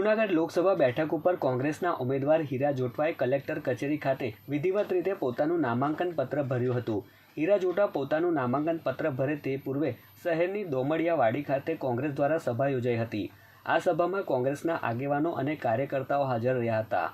જૂનાગઢ લોકસભા બેઠક ઉપર કોંગ્રેસના ઉમેદવાર હીરા જોટવાએ કલેક્ટર કચેરી ખાતે વિધિવત રીતે પોતાનું નામાંકન પત્ર ભર્યું હતું. હીરા જોટા પોતાનું નામાંકન પત્ર ભરે તે પૂર્વે શહેરની દોમડિયાવાડી ખાતે કોંગ્રેસ દ્વારા સભા યોજાઈ હતી. આ સભામાં કોંગ્રેસના આગેવાનો અને કાર્યકર્તાઓ હાજર રહ્યા હતા.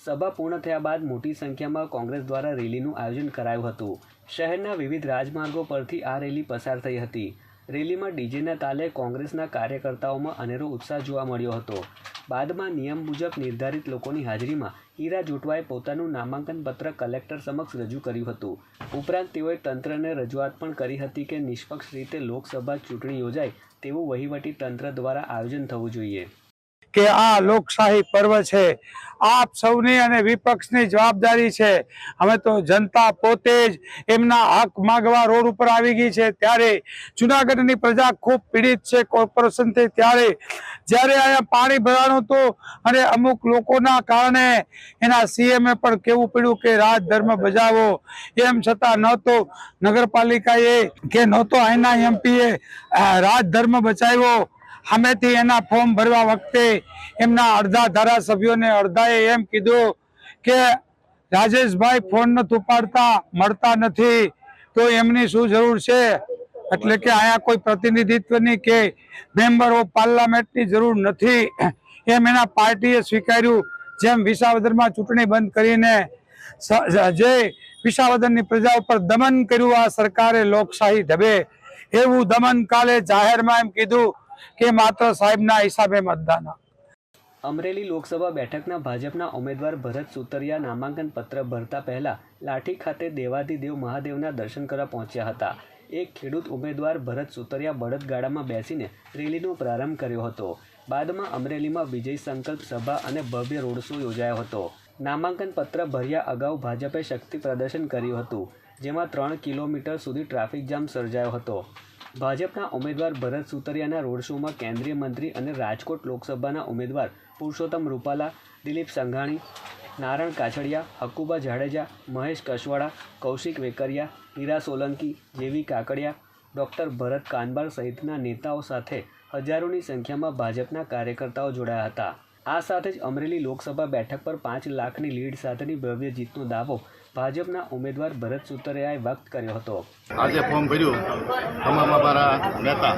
સભા પૂર્ણ થયા બાદ મોટી સંખ્યામાં કોંગ્રેસ દ્વારા રેલીનું આયોજન કરાયું હતું. શહેરના વિવિધ રાજમાર્ગો પરથી આ રેલી પસાર થઈ હતી. રેલીમાં ડીજેના તાલે કોંગ્રેસના કાર્યકર્તાઓમાં અનેરો ઉત્સાહ જોવા મળ્યો હતો. બાદમાં નિયમ મુજબ નિર્ધારિત લોકોની હાજરીમાં હીરા જોટવાએ પોતાનું નામાંકન પત્ર કલેક્ટર સમક્ષ રજૂ કર્યું હતું. ઉપરાંત તેઓએ તંત્રને રજૂઆત પણ કરી હતી કે નિષ્પક્ષ રીતે લોકસભા ચૂંટણી યોજાય તેવું વહીવટી તંત્ર દ્વારા આયોજન થવું જોઈએ. કે આ લોકશાહી પર્વ છે. આપ સૌની અને વિપક્ષની જવાબદારી છે. અમે તો જનતા પોતે જ એમના હક માગવા રોડ ઉપર આવી ગઈ છે. ત્યારે જુનાગઢની પ્રજા ખૂબ પીડિત છે કોર્પોરેશનથી. ત્યારે જ્યારે અહીંયા પાણી ભરાણું હતું અને અમુક લોકોના કારણે એના સીએમએ પણ કેવું પડ્યું કે રાજધર્મ બજાવો. એમ છતાં ન તો નગરપાલિકાએ કે ન તો અહીંના એમપીએ રાજધર્મ બચાવ્યો. સામેથી એના ફોર્મ ભરવા વખતે એમના અડધા ધારાસભ્યોને અડધાએ એમ કીધું કે રાજેશભાઈ ફોન નથી ઉપાડતા, મળતા નથી, તો એમની શું જરૂર છે? એટલે કે અહીંયા કોઈ પ્રતિનિધિત્વની કે મેમ્બર ઓફ પાર્લામેન્ટની જરૂર નથી. એમ એના પાર્ટીએ સ્વીકાર્યું. જેમ વિસાવદરમાં ચૂંટણી બંધ કરીને જે વિસાવદરની પ્રજા ઉપર દમન કર્યું, આ સરકારે લોકશાહી ઢબે. એવું દમન કાલે જાહેરમાં એમ કીધું કે માત્ર સાહેબના હિસાબે મતદાન. અમરેલી લોકસભા બેઠકના ભાજપના ઉમેદવાર ભરત સુતરિયા નામાંકન પત્ર ભરતા પહેલા લાઠી ખાતે દેવાધિદેવ મહાદેવના દર્શન કરવા પહોંચ્યા હતા. એક ખેડૂત ઉમેદવાર ભરત સુતરિયા બળદગાડામાં બેસીને રેલીનો પ્રારંભ કર્યો હતો. બાદમાં અમરેલીમાં વિજય સંકલ્પ સભા અને ભવ્ય રોડ શો યોજાયો હતો. નામાંકન પત્ર ભર્યા અગાઉ ભાજપે શક્તિ પ્રદર્શન કર્યું હતું, જેમાં ત્રણ કિલોમીટર સુધી ટ્રાફિક જામ સર્જાયો હતો. ભાજપના ઉમેદવાર ભરત સુતરિયાના રોડ શોમાં કેન્દ્રીય મંત્રી અને રાજકોટ લોકસભાના ઉમેદવાર પુરુષોત્તમ રૂપાલા, દિલીપ સંઘાણી નારણ કાછડિયા હકુબા જાડેજા, મહેશ કશવાડા કૌશિક વેકરિયા, હીરા સોલંકી જેવી કાકડિયા, ડૉક્ટર ભરત કાનબાર સહિતના નેતાઓ સાથે હજારોની સંખ્યામાં ભાજપના કાર્યકર્તાઓ જોડાયા હતા. આ સાથે જ અમરેલી લોકસભા બેઠક પર પાંચ લાખની લીડ સાથેની ભવ્ય જીતનો દાવો ભાજપના ઉમેદવાર ભરત સુતરિયાએ વ્યક્ત કર્યો હતો. આજે ફોર્મ ભર્યું તમામ અમારા નેતા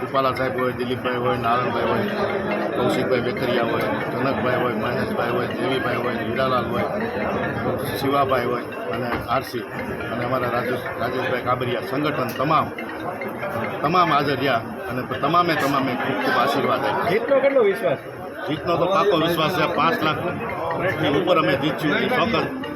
રૂપાલા સાહેબ હોય દિલીપભાઈ હોય નારાયણભાઈ હોય કૌશિકભાઈ વેખરિયા હોય જનકભાઈ હોય મહેશભાઈ હોય દેવીભાઈ હોય હીરાલાલ હોય શિવાભાઈ હોય અને આરસી અને અમારા રાજેશ રાજેશભાઈ કાબરિયા. સંગઠન તમામ તમામ હાજર રહ્યા અને તમામે તમામે ખૂબ ખૂબ આશીર્વાદ આપ્યા. જીતનો કેટલો વિશ્વાસ? જીતનો તો પાકો વિશ્વાસ છે. પાંચ લાખ ઉપર અમે જીતશું. એ ચોક્કસ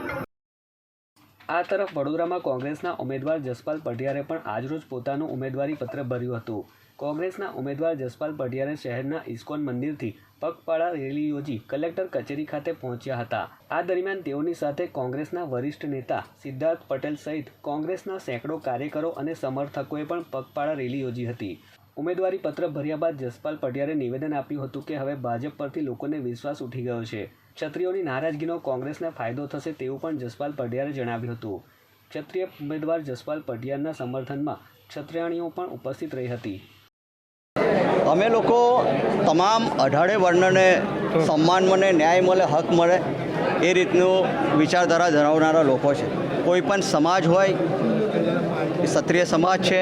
આ તરફ વડોદરામાં કોંગ્રેસના ઉમેદવાર જસપાલ પટિયારે પણ આજરોજ પોતાનું ઉમેદવારી પત્ર ભર્યું હતું. કોંગ્રેસના ઉમેદવાર જસપાલ પટિયારે શહેરના ઇસ્કોન મંદિરથી પગપાળા રેલી યોજી કલેક્ટર કચેરી ખાતે પહોંચ્યા હતા. આ દરમિયાન તેઓની સાથે કોંગ્રેસના વરિષ્ઠ નેતા સિદ્ધાર્થ પટેલ સહિત કોંગ્રેસના સેંકડો કાર્યકરો અને સમર્થકોએ પણ પગપાળા રેલી યોજી હતી. ઉમેદવારી પત્ર ભર્યા બાદ જસપાલ પટિયારે નિવેદન આપ્યું હતું કે હવે ભાજપ પરથી લોકોને વિશ્વાસ ઉઠી ગયો છે. ક્ષત્રિયોની નારાજગીનો કોંગ્રેસને ફાયદો થશે તેવું પણ જસપાલ પઢિયારે જણાવ્યું હતું. ક્ષત્રિય ઉમેદવાર જસપાલ પઢિયારના સમર્થનમાં ક્ષત્રિયાણીઓ પણ ઉપસ્થિત રહી હતી. અમે લોકો તમામ અઢારે વર્ણને સન્માન મળે ન્યાય મળે, હક મળે એ રીતનું વિચારધારા ધરાવનારા લોકો છે. કોઈ પણ સમાજ હોય ક્ષત્રિય સમાજ છે,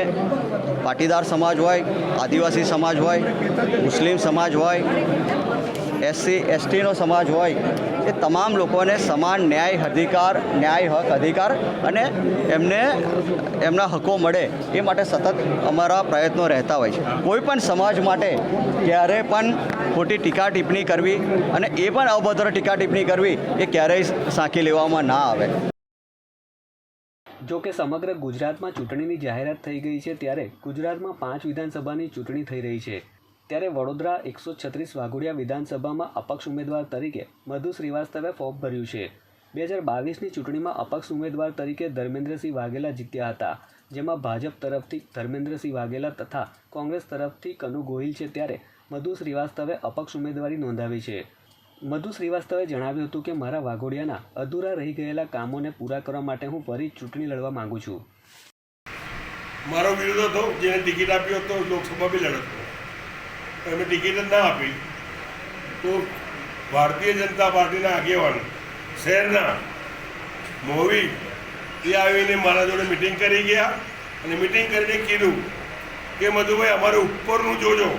પાટીદાર સમાજ હોય, આદિવાસી સમાજ હોય, મુસ્લિમ સમાજ હોય એસસી, એસટીનો સમાજ હોય, એ તમામ લોકોને સમાન ન્યાય અધિકાર, ન્યાય હક અધિકાર અને એમને એમના હકો મળે એ માટે સતત અમારા પ્રયત્નો રહેતા હોય છે. કોઈ પણ સમાજ માટે ક્યારે પણ ખોટી ટીકા ટિપ્પણી કરવી અને એ પણ અભદ્ર ટીકા ટિપ્પણી કરવી, એ ક્યારેય સાંકી લેવામાં ના આવે. જો કે સમગ્ર ગુજરાતમાં ચૂંટણીની જાહેરાત થઈ ગઈ છે ત્યારે ગુજરાતમાં પાંચ વિધાનસભાની ચૂંટણી થઈ રહી છે. ત્યારે વડોદરા એકસો છત્રીસ વાઘોડિયા વિધાનસભામાં અપક્ષ ઉમેદવાર તરીકે મધુ શ્રીવાસ્તવે ફોર્મ ભર્યું છે. બે હજાર બાવીસની ચૂંટણીમાં અપક્ષ ઉમેદવાર તરીકે ધર્મેન્દ્રસિંહ વાઘેલા જીત્યા હતા, જેમાં ભાજપ તરફથી ધર્મેન્દ્રસિંહ વાઘેલા તથા કોંગ્રેસ તરફથી કનુ ગોહિલ છે ત્યારે મધુ શ્રીવાસ્તવે અપક્ષ ઉમેદવારી નોંધાવી છે. મધુ શ્રીવાસ્તવે જણાવ્યું હતું કે, મારા વાઘોડિયાના અધૂરા રહી ગયેલા કામોને પૂરા કરવા માટે હું ફરી ચૂંટણી લડવા માંગુ છું. મારો વિરોધ હતો, જેને ટિકિટ આપ્યો હતો, લોકસભા બી લડત. એમને ટિકિટ જ ના આપી, તો ભારતીય જનતા પાર્ટીના આગેવાન, શહેરના મોવી એ આવીને મારા જોડે મિટિંગ કરી ગયા અને મિટિંગ કરીને કીધું કે, મધુભાઈ, અમારે ઉપરનું જોજો.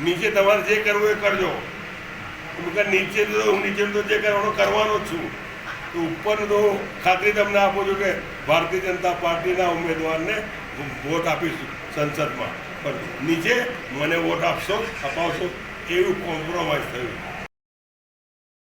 નીચે તમારે જે કરવું એ કરજો. નીચે તો હું નીચે તો જે કરવાનું, કરવાનો છું. તો ઉપર તો ખાતરી તમને આપું છું કે, ભારતીય જનતા પાર્ટીના ઉમેદવારને વોટ આપીશું સંસદમાં. નીચે મને વોટ આપશો અપાવશો એવું કોમ્પ્રોમાઇઝ થયું.